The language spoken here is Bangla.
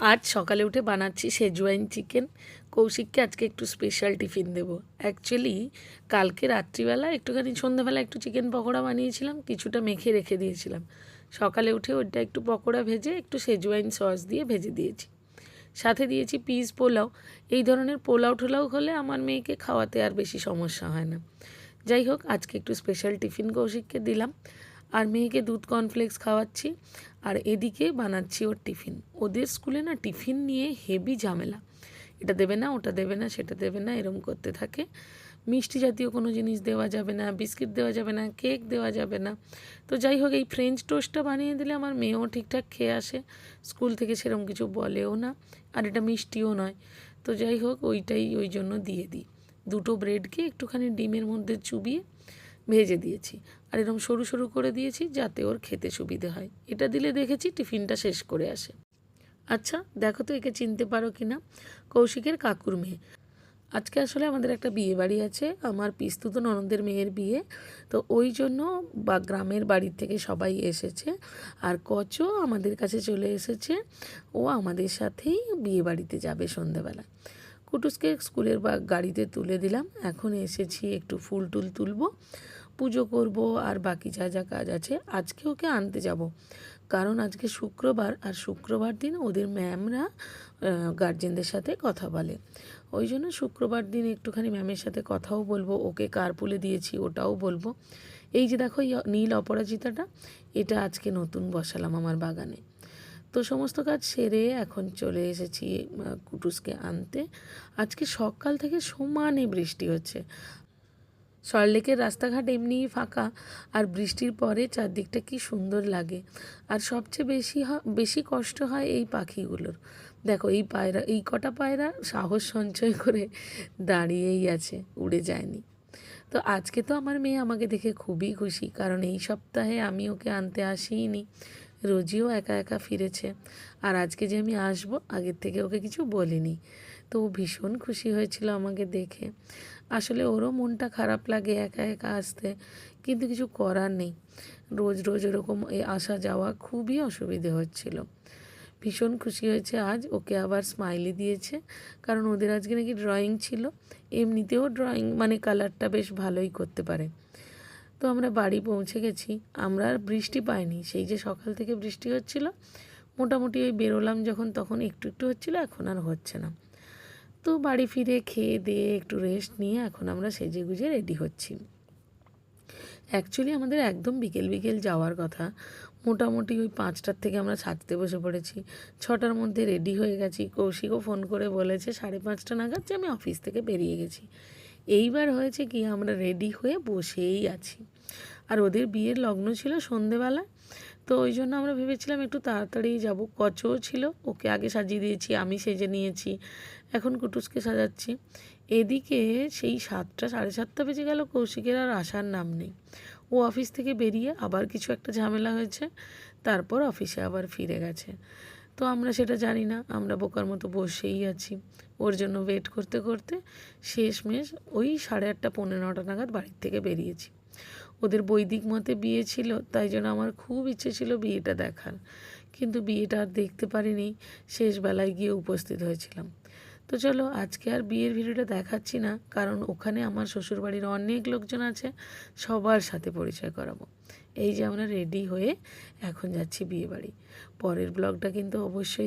আজ সকালে উঠে বানাচ্ছি সেজওয়াইন চিকেন। কৌশিককে আজকে একটু স্পেশাল টিফিন দেবো। অ্যাকচুয়ালি কালকে রাত্রিবেলা একটুখানি সন্ধ্যাবেলা একটু চিকেন পকোড়া বানিয়েছিলাম, কিছুটা মেখে রেখে দিয়েছিলাম। সকালে উঠে ওইটা একটু পকোড়া ভেজে একটু সেজওয়াইন সস দিয়ে ভেজে দিয়েছি। সাথে দিয়েছি পিস পোলাও। এই ধরনের পোলাও টোলাও হলে আমার মেয়েকে খাওয়াতে আর বেশি সমস্যা হয় না। যাই হোক, আজকে একটু স্পেশাল টিফিন কৌশিককে দিলাম। আর মেয়েকে দুধ কর্নফ্লেক্স খাওয়াচ্ছি আর এদিকে বানাচ্ছি ওর টিফিন। ওদের স্কুলে না টিফিন নিয়ে হেভি ঝামেলা। এটা দেবে না, ওটা দেবে না, সেটা দেবে না, এরম করতে থাকে। মিষ্টি জাতীয় কোনো জিনিস দেওয়া যাবে না, বিস্কিট দেওয়া যাবে না, কেক দেওয়া যাবে না। তো যাই হোক, এই ফ্রেঞ্চ টোস্টটা বানিয়ে দিলে আমার মেয়েও ঠিকঠাক খেয়ে আসে। স্কুল থেকে সেরকম কিছু বলেও না, আর এটা মিষ্টিও নয়। তো যাই হোক, ওইটাই ওই জন্য দিয়ে দিই। দুটো ব্রেডকে একটুখানি ডিমের মধ্যে চুবিয়ে ভেজে দিয়েছি। আর এরকম সরু সরু করে দিয়েছি যাতে ওর খেতে সুবিধে হয়। এটা দিলে দেখেছি টিফিনটা শেষ করে আসে। আচ্ছা দেখো তো একে চিনতে পারো কি না কৌশিকের কাকুর মেয়ে। আজকে আসলে আমাদের একটা বিয়ে বাড়ি আছে। আমার পিস্তুত ননদের মেয়ের বিয়ে। তো ওই জন্য বা গ্রামের বাড়ির থেকে সবাই এসেছে। আর কচও আমাদের কাছে চলে এসেছে। ও আমাদের সাথেই বিয়ে বাড়িতে যাবে সন্ধেবেলা। কুটুসকে স্কুলের বা গাড়িতে তুলে দিলাম। এখন এসেছি একটু ফুল টুল তুলবো। পুজো করব আর বাকি যা যা কাজ আছে আজকে ওকে আনতে যাব। কারণ আজকে শুক্রবার আর শুক্রবার দিন ওদের ম্যামরা গার্জেনদের সাথে কথা বলে। ওই জন্য শুক্রবার দিন একটুখানি ম্যামের সাথে কথাও বলব, ওকে কার্পুলে দিয়েছি, ওটাও বলব। এই যে দেখো নীল অপরাজিতাটা, এটা আজকে নতুন বসালাম আমার বাগানে। তো সমস্ত কাজ সেরে এখন চলে এসেছি কুটুসকে আনতে। আজকে সকাল থেকে সমানে বৃষ্টি হচ্ছে। সল্টলেকের রাস্তাঘাট এমনিই ফাঁকা, আর বৃষ্টির পরে চারদিকটা কি সুন্দর লাগে। আর সবচেয়ে বেশি বেশি কষ্ট হয় এই পাখিগুলোর। দেখো, এই পায়রা, এই কটা পায়রা সাহস সঞ্চয় করে দাঁড়িয়েই আছে, উড়ে যায়নি। তো আজকে তো আমার মেয়ে আমাকে দেখে খুবই খুশি, কারণ এই সপ্তাহে আমি ওকে আনতে আসিনি। রোজিও একা একা ফিরেছে। আর আজকে যে আমি আসব, আগের থেকে ওকে কিছু বলিনি। তো ভীষণ খুশি হয়েছিল আমাকে দেখে। আসলে ওরও মনটা খারাপ লাগে একা একা আসতে, কিন্তু কিছু করার নেই। রোজ রোজ ওরকম এই আসা যাওয়া খুবই অসুবিধে হচ্ছিল। ভীষণ খুশি হয়েছে আজ, ওকে আবার স্মাইলি দিয়েছে, কারণ ওদের আজকে নাকি ড্রয়িং ছিল। এমনিতেও ড্রয়িং মানে কালারটা বেশ ভালোই করতে পারে। তো আমরা বাড়ি পৌঁছে গেছি, আমরা আর বৃষ্টি পাইনি। সেই যে সকাল থেকে বৃষ্টি হচ্ছিল, মোটামুটি ওই বেরোলাম যখন, তখন একটু একটু হচ্ছিল, এখন আর হচ্ছে না। তো বাড়ি ফিরে খেয়ে দিয়ে একটু রেস্ট নিয়ে এখন আমরা সেজে গুজে রেডি হচ্ছি। অ্যাকচুয়ালি আমাদের একদম বিকেল বিকেল যাওয়ার কথা। মোটামুটি ওই পাঁচটার থেকে আমরা সাজতে বসে পড়েছি। ছটার মধ্যে রেডি হয়ে গেছি। কৌশিকও ফোন করে বলেছে, সাড়ে পাঁচটা নাগাদ যে আমি অফিস থেকে বেরিয়ে গেছি। এইবার হয়েছে কি, আমরা রেডি হয়ে বসেই আছি। আর ওদের বিয়ের লগ্ন ছিল সন্ধেবেলা। তো ওই জন্য আমরা ভেবেছিলাম একটু তাড়াতাড়ি যাব। কচও ছিল, ওকে আগে সাজিয়ে দিয়েছি, আমি সেজে নিয়েছি, এখন কুটুসকে সাজাচ্ছি। এদিকে সেই সাতটা, সাড়ে সাতটা বেজে গেল, কৌশিকের আর আসার নাম নেই। ও অফিস থেকে বেরিয়ে আবার কিছু একটা ঝামেলা হয়েছে, তারপর অফিসে আবার ফিরে গেছে। তো আমরা সেটা জানি না। আমরা বোকার মতো বসেই আছি। ওর জন্য ওয়েট করতে করতে শেষমেশ ওই সাড়ে আটটা পনেরো নটা নাগাদ বাড়ির থেকে বেরিয়েছি। ওদের বৈদিক মতে বিয়ে ছিল, তাই জন্য আমার খুব ইচ্ছে ছিল বিয়েটা দেখার। কিন্তু বিয়েটা আর দেখতে পারিনি। শেষ বেলায় গিয়ে উপস্থিত হয়েছিলাম। তো চলো, আজকে আর বিয়ের ভিডিওটা দেখাচ্ছি না, কারণ ওখানে আমার শ্বশুরবাড়ির অনেক লোকজন আছে, সবার সাথে পরিচয় করাবো। এই যে আমরা রেডি হয়ে এখন যাচ্ছি বিয়ে বাড়ি পরের ব্লগটা কিন্তু অবশ্যই